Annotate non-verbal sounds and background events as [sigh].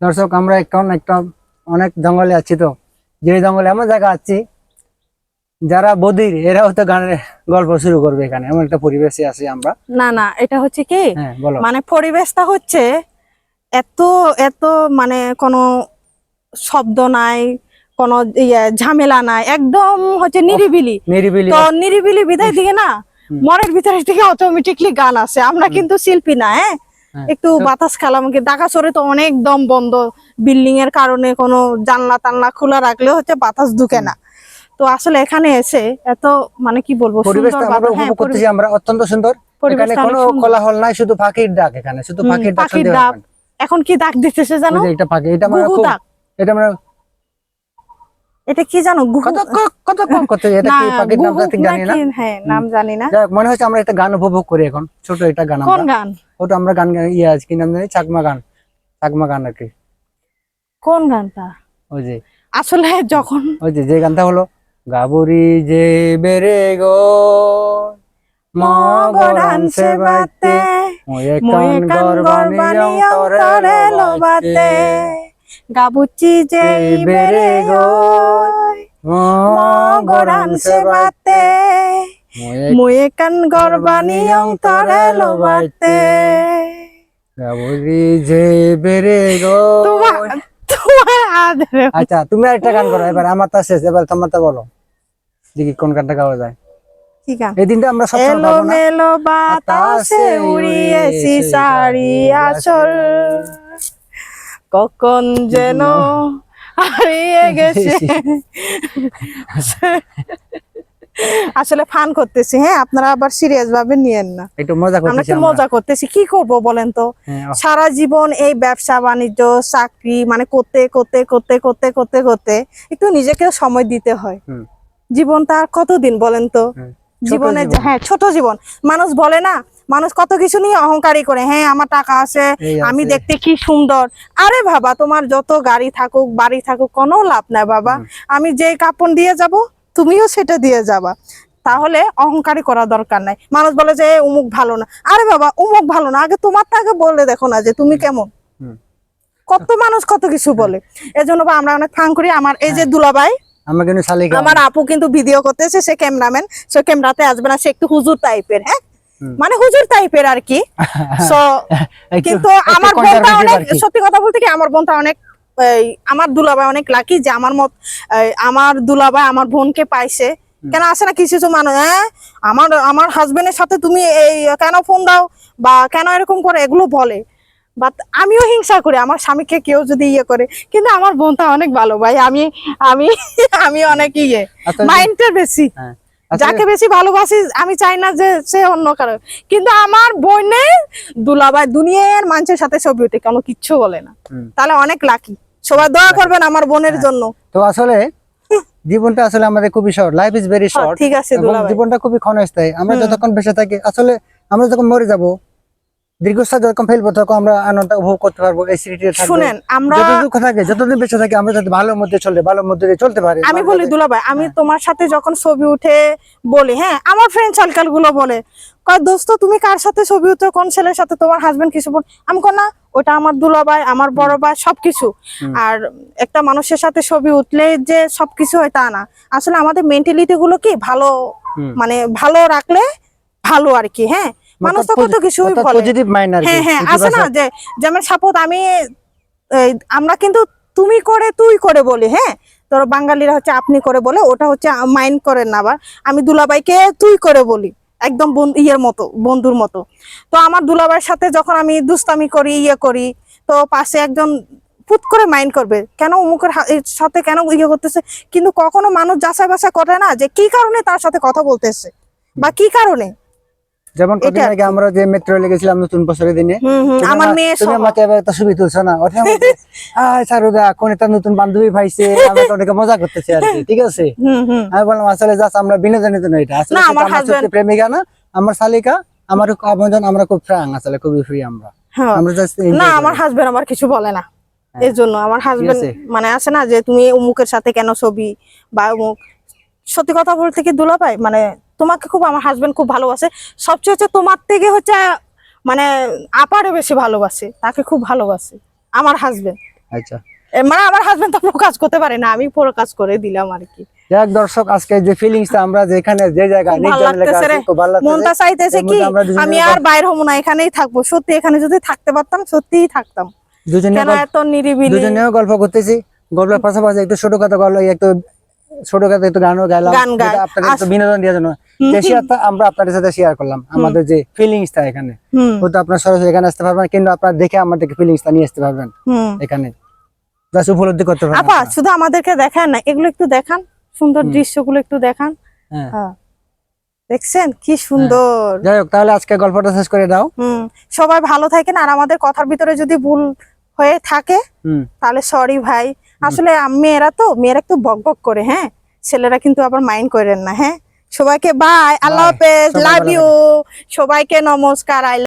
দর্শক আমরা এখন একটা অনেক জঙ্গলে আছি তো। যে জঙ্গলে এমন জায়গা আছি যারা বদির এরা হয়তো গানের গল্প শুরু করবে এখানে। এমন একটা পরিবেশে আছি আমরা। না না এটা হচ্ছে কি? হ্যাঁ মানে পরিবেশটা হচ্ছে এত এত মানে কোনো শব্দ নাই কোনো ইয়ে ঝামেলা নাই একদম হচ্ছে নিরিবিলি। নিরিবিলি তো নিরিবিলি বিদায় দিকে না মনের ভিতরে থেকে অটোমেটিকলি গান আসে। আমরা কিন্তু শিল্পী না হ্যাঁ, একটু বাতাস খেলাম। কি ঢাকা শহরে তো অনেক দম বন্ধ। বিল্ডিং এর কারণে কোনো জানলা টানলা খোলা রাখলে হচ্ছে বাতাস ঢুকে না। তো আসলে এখানে এসে এত মানে কি বলব হ্যাঁ, করতেছি আমরা অত্যন্ত সুন্দর। এখানে পরিবেশটা কোনো অনেক সুন্দর। কোলাহল নাই শুধু পাখির ডাক এখানে শুধু পাখির ডাক এখন কি ডাক দিতেছে জানো? এটা পাখি এটা মানে এটা মানে এটা কি জানো? কত কত এটা কি পাখির নাম গুগু ঠিক জানি না হ্যাঁ নাম জানি না। মনে হচ্ছে আমরা একটা গান উপভোগ করি এখন। ছোট একটা গান কোন গান? ওটা আমরা গান ইয়ে আছে কি নাম জানি? চাকমা গান। চাকমা গান আর কি। কোন গানটা? ওই যে। আসলে যখন ওই যে যে গানটা হলো গাবুরি যে বেরে গো মগরান সে বাতে ময়ে কান কান গরবানি গরবানিয়ং তরে লোবাতে গাবুচি যে বেরে গো মগরান সে বাতে মুয়ে কান গরবানিয়ং তরে লোবাতে। যে বেরে গো। আচ্ছা তুমি আরেকটা গান করো এবার আমার তা শেষ এবার তোমার তা বলো। দেখি কোন গানটা গাওয়া যায়। কি গান? এই দিনটা আমরা সবসময় এলো পাবো মেলো বাতাসে উড়িয়েছি শাড়ি আসল কখন যেন হারিয়ে গেছে। [laughs] আসলে ফান করতেছি হ্যাঁ? আপনারা আবার সিরিয়াস ভাবে নিয়েন না। একটু মজা করতেছি আমরা। মজা করতেছি। কি করব বলেন তো? হ্যাঁ, সারা জীবন এই ব্যবসা বাণিজ্য চাকরি মানে করতে করতে করতে করতে করতে করতে একটু নিজেকে সময় দিতে হয়। জীবনটা আর কতদিন বলেন তো? জীবনে। হ্যাঁ ছোট জীবন। মানুষ বলে না মানুষ কত কিছু নিয়ে অহংকারী করে। হ্যাঁ আমার টাকা আছে আমি দেখতে কি সুন্দর। আরে বাবা তোমার যত গাড়ি থাকুক বাড়ি থাকুক কোনো লাভ নাই বাবা। আমি যে কাপড় দিয়ে যাব তুমিও সেটা দিয়ে যাবা। তাহলে অহংকারী করা দরকার নাই। মানুষ বলে যে উমুক ভালো না। আরে বাবা উমুক ভালো না। আগে তোমার আগে বলে দেখো না যে তুমি কেমন। কত মানুষ কত কিছু বলে। এজন্য বা আমরা অনেক ফাং করি। আমার এই যে আমার কিন্তু শালিকা। আমার আপু কিন্তু ভিডিও করতেছে সে ক্যামেরাম্যান সে ক্যামেরাতে আসবে না সে একটু হুজুর টাইপের হ্যাঁ। মানে হুজুর টাইপের আর কি একটু- কিন্তু আমার বোনটা অনেক সত্যি কথা বলতে কি আমার বোনটা অনেক আমার দুলাভাই অনেক লাকি যে আমার মত আমার দুলাভাই আমার বোনকে পাইছে। কেন আসে না কিছু কিছু মানুষ হ্যাঁ? আমার আমার হাজবেন্ডের সাথে তুমি এই কেন ফোন দাও বা কেন এরকম করে এগুলো বলে। বাট আমিও হিংসা করি আমার স্বামীকে কেউ যদি ইয়ে করে। কিন্তু আমার বোনটা অনেক ভালো ভাই আমি আমি [laughs] আমি অনেক ইয়ে। আসলে- মাইন্ডের বেশি। হ্যাঁ, যাকে বেশি ভালোবাসি আমি চাই না যে সে অন্য কারও। কিন্তু আমার বোনে দুলাবাই দুনিয়ার মানুষের সাথে ছবি ওঠে কোনো কিচ্ছু বলে না। তাহলে অনেক লাকি সবাই দোয়া করবেন আমার বোনের জন্য। তো আসলে জীবনটা আসলে আমাদের খুবই শর্ট লাইফ ইজ ভেরি হ্যাঁ, শর্ট ঠিক আছে জীবনটা খুবই ক্ষণস্থায়ী। আমরা যতক্ষণ বেঁচে থাকি আসলে আমরা যখন মরে যাব দীর্ঘস্থায়ী যখন ফেলব তখন আমরা আনন্দ উপভোগ করতে পারব এই স্মৃতিটা শুনেন আমরা যত দুঃখ থাকে যতদিন বেঁচে থাকি আমরা যাতে ভালোর মধ্যে চলে ভালোর মধ্যে চলতে পারি। আমি বলি দুলাভাই আমি হ্যাঁ। তোমার সাথে যখন ছবি উঠে বলি হ্যাঁ আমার ফ্রেন্ড সার্কেলগুলো বলে কয় দোস্ত তুমি কার সাথে ছবি উঠে কোন ছেলের সাথে তোমার হাজবেন্ড কিছু আমি কই না ওটা আমার দুলাভাই আমার বড় ভাই সবকিছু। আর একটা মানুষের সাথে ছবি উঠলে যে সবকিছু হয় তা না। আসলে আমাদের মেন্টালিটি গুলো কি ভালো মানে ভালো রাখলে ভালো আর কি হ্যাঁ? মানুষ তো কত পজিটিভ মাইন্ড আর হ্যাঁ হ্যাঁ আছে না যে যেমন সাপোজ আমি আমরা কিন্তু তুমি করে তুই করে বলি হ্যাঁ? তোর বাঙালিরা হচ্ছে আপনি করে বলে ওটা হচ্ছে মাইন্ড করেন না আবার। আমি দুলাবাইকে তুই করে বলি একদম ইয়ের মতো বন্ধুর মতো। তো আমার দুলাভাইয়ের সাথে যখন আমি দুস্তামি করি ইয়ে করি তো পাশে একজন ফুট করে মাইন্ড করবে কেন অমুকের সাথে কেন ইয়ে করতেছে? কিন্তু কখনো মানুষ যাচাই বাছাই করে না যে কি কারণে তার সাথে কথা বলতেছে বা কি কারণে? যেমন কদিন আগে আমরা যে মেট্রো লেগেছিলাম নতুন বছরের দিনে আমার আমা- মেয়ে তুমি আমাকে একটা ছবি তুলছো না। আমাকে, [laughs] আয় সারুদা কোন একটা নতুন বান্ধবী পাইছে আমরা তো অনেকে মজা করতেছি আর [laughs] ঠিক আছে? আমি বললাম আসলে জাস্ট আমরা বিনোদনের জন্য এটা আসলে আমার husband- প্রেমিকা না আমার শালিকা আমার খুব আমরা খুব ফ্রাং আসলে খুবই ফ্রি আমরা। হ্যাঁ। আমরা জাস্ট না আমার হাজবেন্ড আমার কিছু বলে না। হ্যাঁ। এর জন্য আমার হাজবেন্ড মানে আছে না যে তুমি অমুকের সাথে কেন ছবি বা অমুক সত্যি কথা বলতে কি দুলা ভাই মানে তোমাকে খুব আমার হাজবেন্ড খুব ভালোবাসে। সবচেয়ে হচ্ছে তোমার থেকে হচ্ছে মানে আপারে বেশি ভালোবাসে। তাকে খুব ভালোবাসে। আমার হাজবেন্ড আচ্ছা। মানে আমার হাজবেন্ড তো প্রকাশ করতে পারে না। আমি প্রকাশ করে দিলাম আর কি। যাক দর্শক আজকে যে ফিলিংসটা আমরা যেখানে যে লাগতেছে মনটা চাইতেছে কি আমি আর বাইর হব না এখানেই থাকব। সত্যি এখানে যদি থাকতে পারতাম সত্যিই থাকতাম। দুজনে এত নিরিবিলি? দুজনেও গল্প করতেছি। গল্পের পাশাপাশি একটু ছোটখাটো গল্প একটু ছোটখাটো একটু গানও গাইলাম গান আপনাদের একটু বিনোদন দেওয়ার জন্য। হুম, আমরা আপনাদের সাথে শেয়ার করলাম আমাদের যে ফিলিংসটা এখানে হয়তো আপনার সরাসরি এখানে আসতে পারবেন কিন্তু আপনারা দেখে আমাদেরকে ফিলিংসটা নিয়ে আসতে পারবেন এখানে। জাস্ট উপলব্ধি করতে পারবেন আপা শুধু আমাদেরকে দেখান না এগুলো একটু দেখান সুন্দর। দৃশ্যগুলো একটু দেখান। হ্যাঁ। হ্যাঁ। দেখছেন? কি সুন্দর। যাই হোক তাহলে আজকে গল্পটা শেষ করে দাও। হুম। সবাই ভালো থাকেন আর আমাদের কথার ভিতরে যদি ভুল হয়ে থাকে তাহলে সরি ভাই। আসলে মেয়েরা তো মেয়েরা একটু বক বক করে হ্যাঁ? ছেলেরা কিন্তু আবার মাইন্ড করেন না হ্যাঁ? সবাইকে বাই আল্লাহ হাফেজ লাভ ইউ সবাইকে নমস্কার আই